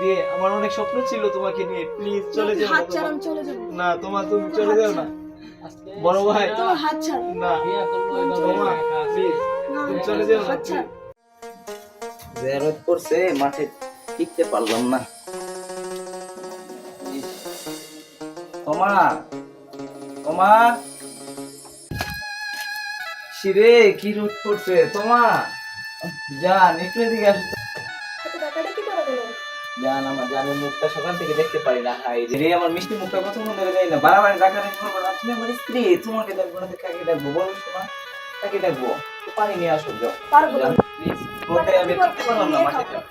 দিয়ে আমার অনেক স্বপ্ন ছিল তোমাকে নিয়ে। প্লিজ চলে যাও হাত না তোমার- চলে যাব। না তোমার তুমি চলে যাও না। বড় ভাই তোমার হাত ছাড়। না। বিয়া করল তোমার প্লিজ তুমি চলে যাও না হাত ছাড়। জেরত করছে মাঠে টিকতে পারলাম না। তোমা তোমা শিরে কি রোদ পড়ছে তোমা জান একটু এদিকে আসো। জানের মুখটা সকাল থেকে দেখতে পারি না হাই রে। আমার মিষ্টি মুখটা ধরে না। বারবার ডাকা ডাকি করব না তুমি আমার স্ত্রী তোমাকে ডাকবো না কাকে ডাকবো বলো শোনা কাকে একটু পানি নিয়ে আসো যাও। পারব না। আমি পারলাম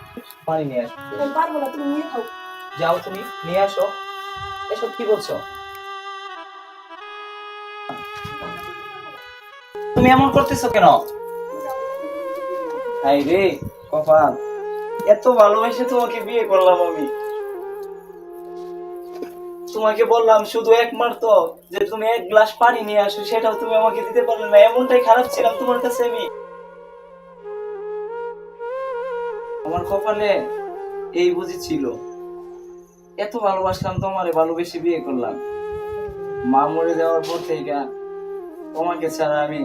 পানি নিয়ে আসো পারব না তুমি নিয়ে খাও। যাও তুমি নিয়ে আসো। এসব কি বলছো? তুমি এমন করতেছো কেন? হাই রে কপাল। এত ভালোবেসে তোমাকে বিয়ে করলাম আমি। তোমাকে বললাম, শুধু একমাত্র যে তুমি এক গ্লাস পানি নিয়ে আসো, সেটাও তুমি আমাকে দিতে পারলে না। এমনটাই খারাপ ছিলাম তোমার কাছে আমি। আমার কপালে এই বুঝি ছিল। এত ভালোবাসলাম তোমারে, ভালোবেসে বিয়ে করলাম। মা মরে যাওয়ার পর থেকে তোমাকে ছাড়া আমি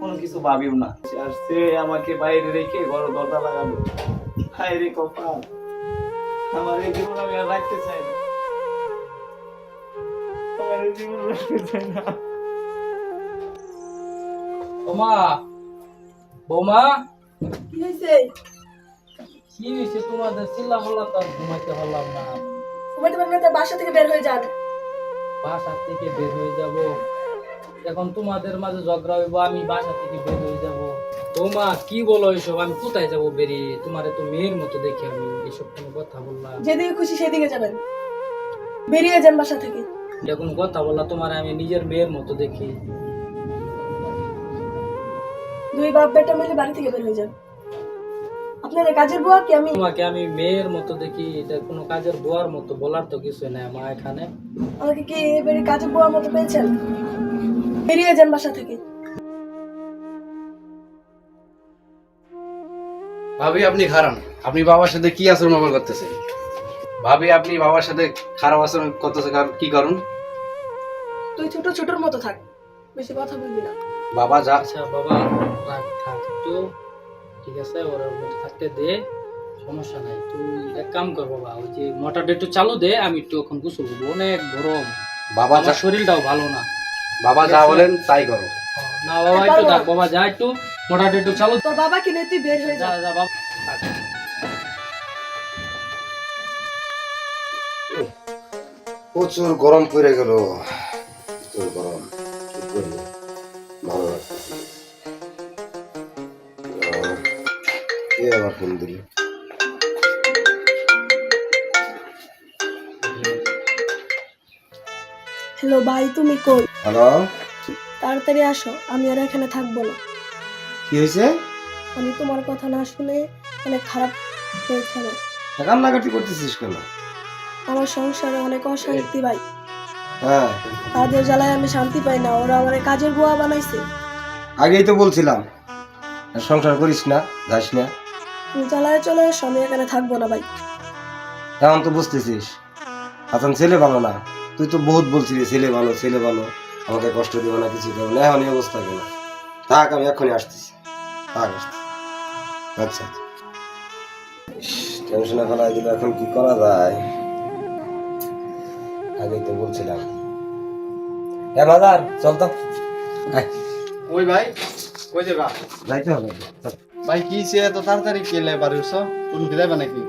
কোনো কিছু ভাবিও না। আর সে আমাকে বাইরে রেখে ঘর দরজা লাগালো। হায় রে কপাল, আমার এই জীবন আমি আর রাখতে চাই না। জীবন রাখতে চাই না বৌমা। বৌমা কি হয়েছে কি হয়েছে তোমাদের? চিল্লা তো ঘুমাইতে না। ঘুমাইতে পারবে না বাসা থেকে বের হয়ে যান। বাসা থেকে বের হয়ে যাব। এখন তোমাদের মাঝে ঝগড়া হইব আমি বাসা থেকে বের হয়ে যাব। বৌমা কি বলো এসব? আমি কোথায় যাব বেরিয়ে তোমার তো মেয়ের মতো দেখি আমি। এসব কোনো কথা বললাম যেদিকে খুশি সেদিকে যাবেন। বেরিয়ে যান বাসা থেকে। এখন কথা বললা তোমার আমি নিজের মেয়ের মতো দেখি। দুই বাপ বেটা মিলে বাড়ি থেকে বের হয়ে যান। আপনাদের কাজের বুয়া কি আমি? তোমাকে আমি মেয়ের মতো দেখি এটা কোনো কাজের দোয়ার মতো বলার তো কিছু নাই মা এখানে। আমাকে কি এবারে কাজের বুয়ার মতো পেয়েছেন? বেরিয়ে যান বাসা থেকে। ভাবি আপনি খারাপ আপনি বাবার সাথে কি আচরণ ব্যবহার করতেছেন? ভাবি আপনি বাবার সাথে খারাপ আচরণ করতেছে কারণ কি কারণ? তুই ছোট ছোটর মতো থাক বেশি কথা বলবি না। বাবা যা। আচ্ছা বাবা থাক একটু। ঠিক আছে ওর মধ্যে থাকতে দে সমস্যা নাই। তুই এক কাম কর বাবা ওই যে মোটরটা একটু চালু দে আমি একটু এখন গোসল করব। অনেক গরম। বাবা যা। আমার শরীরটাও ভালো না। বাবা যা বলেন তাই করো। না বাবা একটু থাক বাবা যা একটু মোটরটা একটু চালু তোর বাবা কিনে তুই বের হয়ে যা যা বাবা। প্রচুর গরম পড়ে গেল। প্রচুর গরম। ভালো লাগতেছে। কে আবার ফোন দিল? হ্যালো ভাই তুমি কই? হ্যালো? তাড়াতাড়ি আসো আমি আর এখানে থাকব না। কি হয়েছে? আমি তোমার কথা না শুনে অনেক খারাপ হয়েছে আমার। কান্নাকাটি করতেছিস কেন? আমার সংসারে অনেক অশান্তি ভাই। হ্যাঁ। তাদের জ্বালায় আমি শান্তি পাই না ওরা আমার কাজের বুয়া বানাইছে। আগেই তো বলছিলাম সংসার করিস না যাস না। জ্বালায় চলে এসো আমি এখানে থাকব না ভাই। এখন তো বুঝতেছিস এখন ছেলে ভালো না। তুই তো বহুত বলছিলি ছেলে ভালো ছেলে ভালো আমাকে কষ্ট দেবে না কিছু দেবে না এখন অবস্থা কেন? থাক আমি এখনই আসতেছি। থাক আসতেছি। আচ্ছা। টেনশনে ফেলাই দিলে এখন কি করা যায়? আগেই তো বলছিলাম। এ বাজার চল তো। ওই ভাই? কই যাবা? যাইতে হবে। ভাই কি সে এত তাড়াতাড়ি কেলে বাড়ি উঠছ? কোন যাবে নাকি?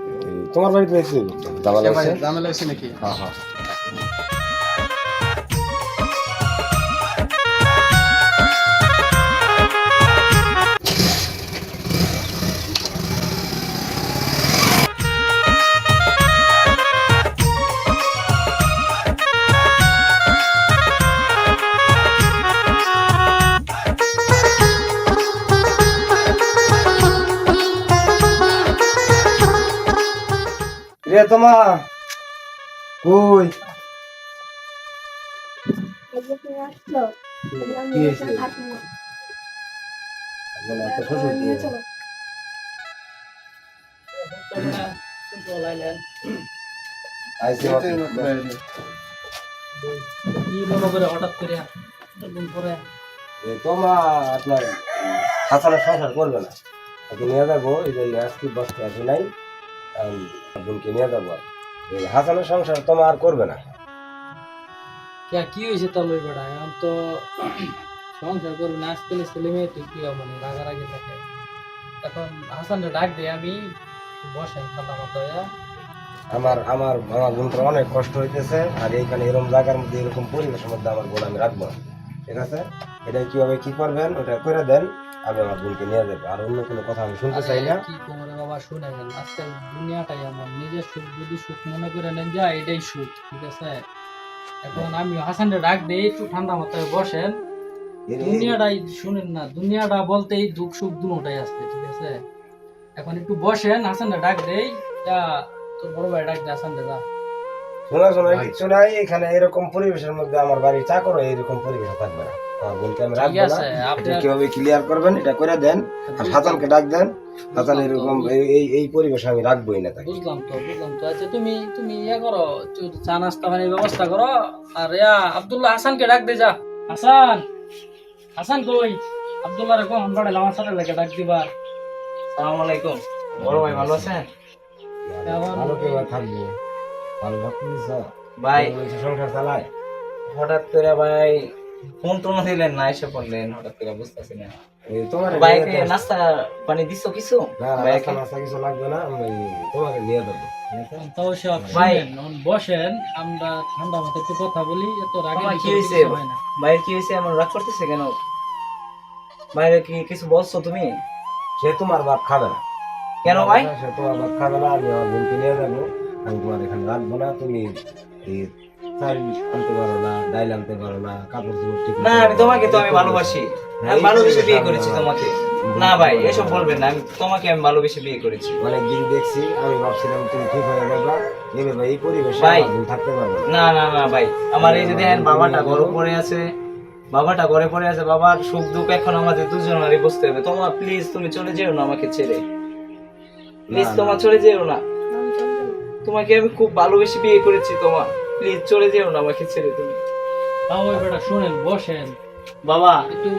তোমার বাড়িতে কি দাবা লাগছে ঝামেলা হয়েছে নাকি? হ্যাঁ হ্যাঁ। কি মনে করে হঠাৎ করে তোমা আপনার হাসানের সংসার করবে না। নিয়ে যাব এই জন্য আজকে বসতে আসি নাই। বোনকে নিয়ে যাব আর। হাসানের সংসার তোমার আর করবে না। কে কি হয়েছে বেড়া এখন তো সংসার করব না। আজকাল ছেলে মেয়ে তুই কি মানে রাগারাগি থাকে। এখন ডাক দে আমি বসে ঠান্ডা মাথা আমার আমার আমার বোনটার অনেক কষ্ট হইতেছে আর এইখানে এরকম জায়গার মধ্যে এরকম পরিবেশের মধ্যে আমার বোন আমি রাখব ঠিক আছে? এটা কীভাবে কি করবেন ওটা করে দেন। আমি আমার বোনকে নিয়ে যাব। আর অন্য কোনো কথা আমি শুনতে চাই না। কি বাবা শুনে আজকাল দুনিয়াটাই আমার। নিজের সুখ যদি সুখ মনে করে নেন যা এটাই সুখ ঠিক আছে? এখন আমি হাসানটা ডাক দেই একটু ঠান্ডা মাথায় বসেন। দুনিয়াটাই শুনেন না। দুনিয়াটা বলতেই দুঃখ সুখ দুটাই আসছে ঠিক আছে? এখন একটু বসেন হাসানটা ডাক দেই। যা তোর বড় ভাই ডাক দে হাসানটা যা। শোনা শোনা কিছু নাই এখানে এরকম পরিবেশের মধ্যে আমার বাড়ি চাকর এরকম পরিবেশ থাকবে না। আমি রাখব না এটা কীভাবে ক্লিয়ার করবেন এটা করে দেন। আর হাসানকে ডাক দেন। হাসান এরকম এই- এই এই পরিবেশে আমি রাখবোই না তাকে। বুঝলাম তো বুঝলাম তো। আচ্ছা তুমি তুমি ইয়ে করো চা নাস্তা পানির ব্যবস্থা করো। আর ইয়া আব্দুল্লাহ হাসানকে ডাক দে যা। হাসান হাসান কই? আব্দুল্লাহ রে কোন আমরা আমার সাথে লাগে ডাক আলাইকুম। বড় ভাই ভালো আছেন? ভালো কেউ থাকব? ভালো ভাবতেছিস ভাই। বলছে সংসার চালায়। হঠাৎ করে ভাই ফোন টোন দিলেন না এসে পড়লেন হঠাৎ করে বুঝতেছি না। তোমার বাইকে নাস্তা পানি দিছো কিছু? না না, নাস্তা নাস্তা কিছু লাগবে না আমি তোমাকে নিয়ে যাব। আছে? তাও সব ভাই। শুনেন এখন বসেন আমরা ঠান্ডা মাথায় একটু কথা বলি এত রাগে কি হয়েছে? হয় না কি হয়েছে এমন রাগ করতেছে কেন? বাইরে কি কিছু বলছো তুমি? সে তোমার বাপ খাবে না। কেন ভাই? সে তোমার বাপ খাবে না আমি আমার বোনকে নিয়ে যাব। আমি তোমার এখানে রাখব না তুমি আনতে পারো না ডাইল আনতে পারো না কাপড় চোপড় ঠিক না আমি তোমাকে তো আমি ভালোবাসি। আমি ভালোবেসে বিয়ে করেছি তোমাকে। না ভাই এসব বলবেন না আমি তোমাকে আমি ভালোবেসে বিয়ে করেছি। অনেকদিন দেখছি আমি ভাবছিলাম তুমি ঠিক হয়ে যাবা। এভাবে এই পরিবেশে ভাই। থাকতে পারবে না। না না না ভাই আমার এই যে দেখেন বাবাটা ঘরে পড়ে আছে বাবাটা ঘরে পড়ে আছে বাবার সুখ দুঃখ এখন আমাদের দুজনেরই বুঝতে হবে। তোমার প্লিজ তুমি চলে যেও না আমাকে ছেড়ে। প্লিজ। তোমার চলে যেও না। তোমাকে আমি খুব ভালোবেসে বিয়ে করেছি তোমার। প্লিজ চলে যেও না আমাকে ছেড়ে তুমি। ওই বেটা শুনেন বসেন। বাবা। একটু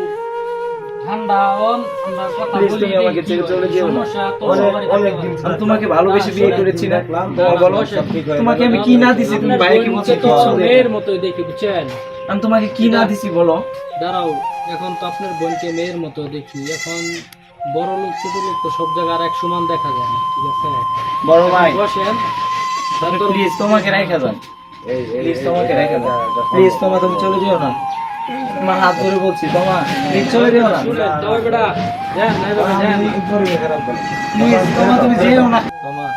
ঠান্ডা হন আমরা কথা বলি আমাকে ছেড়ে চলে যেও না। অনেক সবারই থাকতে অনেক পারে। দিন আমি তোমাকে ভালোবেসে বিয়ে করেছি না। দেখলাম। তোমার না, বলো বসে। সব ঠিক তোমাকে আমি কি না দিছি? তুমি আপনার ভাইকে বোনকে বলছো তো মেয়ের মতোই দেখি বুঝছেন? আমি তোমাকে কি না দিছি বলো? দাঁড়াও এখন তো আপনার বোনকে মেয়ের মতো দেখি। এখন বড় লোক ছোট লোক তো সব জায়গায় আর এক সমান দেখা যায় না ঠিক আছে? বড় ভাই। বসেন। প্লিজ তোমাকে রেখে যান। প্লিজ তোমাকে রেখে দাও। এটা- এটা- প্লিজ তোমা তুমি চলে যেও না। তোমার হাত ধরে বলছি তোমা প্লিজ চলে যেও না। না। প্লিজ তোমা তুমি যেও না তোমা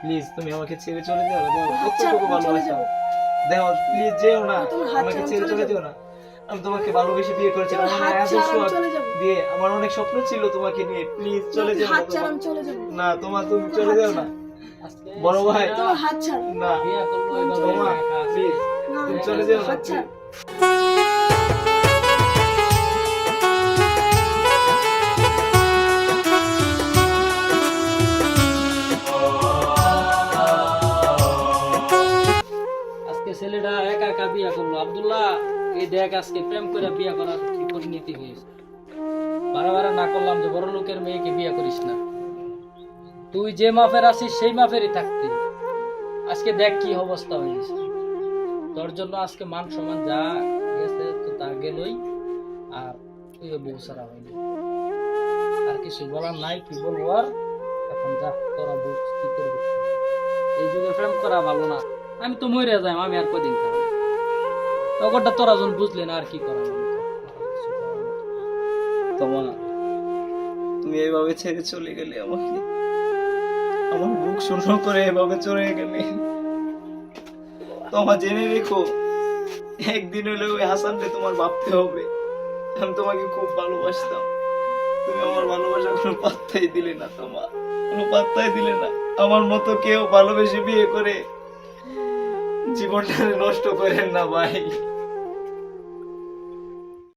প্লিজ তুমি আমাকে ছেড়ে চলে যাও কতটুকু ভালোবাসা। যাব। দেখো প্লিজ যেও না। আমাকে ছেড়ে চলে চলে যেও না। আমি তোমাকে ভালোবেসে বিয়ে করেছিলাম আমার এত শখ দিয়ে আমার অনেক স্বপ্ন ছিল তোমাকে নিয়ে। প্লিজ চলে যেও না না তোমা তুমি চলে যাও না। বড় ভাই। তোমার হাত ছাড়। না বিয়ে করল এভাবে। তোমা একা আছে। প্লিজ না তুমি চলে যেও। হাত ছাড়। আজকে ছেলেটা একা একা বিয়ে করল। আব্দুল্লাহ এই দেখ আজকে প্রেম করে বিয়ে করার। তুই যে মাফের আছিস, সেই মাফেরই থাকতি। আজকে দেখ কি অবস্থা হয়েছে। তোর জন্য আজকে মান সম্মান যা গেছে তো তা গেলই, আর তুই বউ সারা হয়নি আর কিছু বলার নাই, কি বলব আর? এখন যা, তোরা বুঝ কি করবি। এই যুগে প্রেম করা ভালো না। আমি তো মরে যাই আমি আর কদিন তখনটা তোরা যখন বুঝলেন আর কি করা যাবে? তোমা তুমি এইভাবে ছেড়ে চলে গেলে আমাকে। আমার বুক শূন্য করে এভাবে চলে গেলে। তোমা জেনে রেখো, একদিন হলে ওই হাসানকে তোমার ভাবতে হবে। আমি তোমাকে খুব ভালোবাসতাম। তুমি আমার ভালোবাসা কোনো পাত্তাই দিলে না তোমা কোনো পাত্তাই দিলে না। আমার মতো কেউ ভালোবেসে বিয়ে করে জীবনটা নষ্ট করেন না ভাই।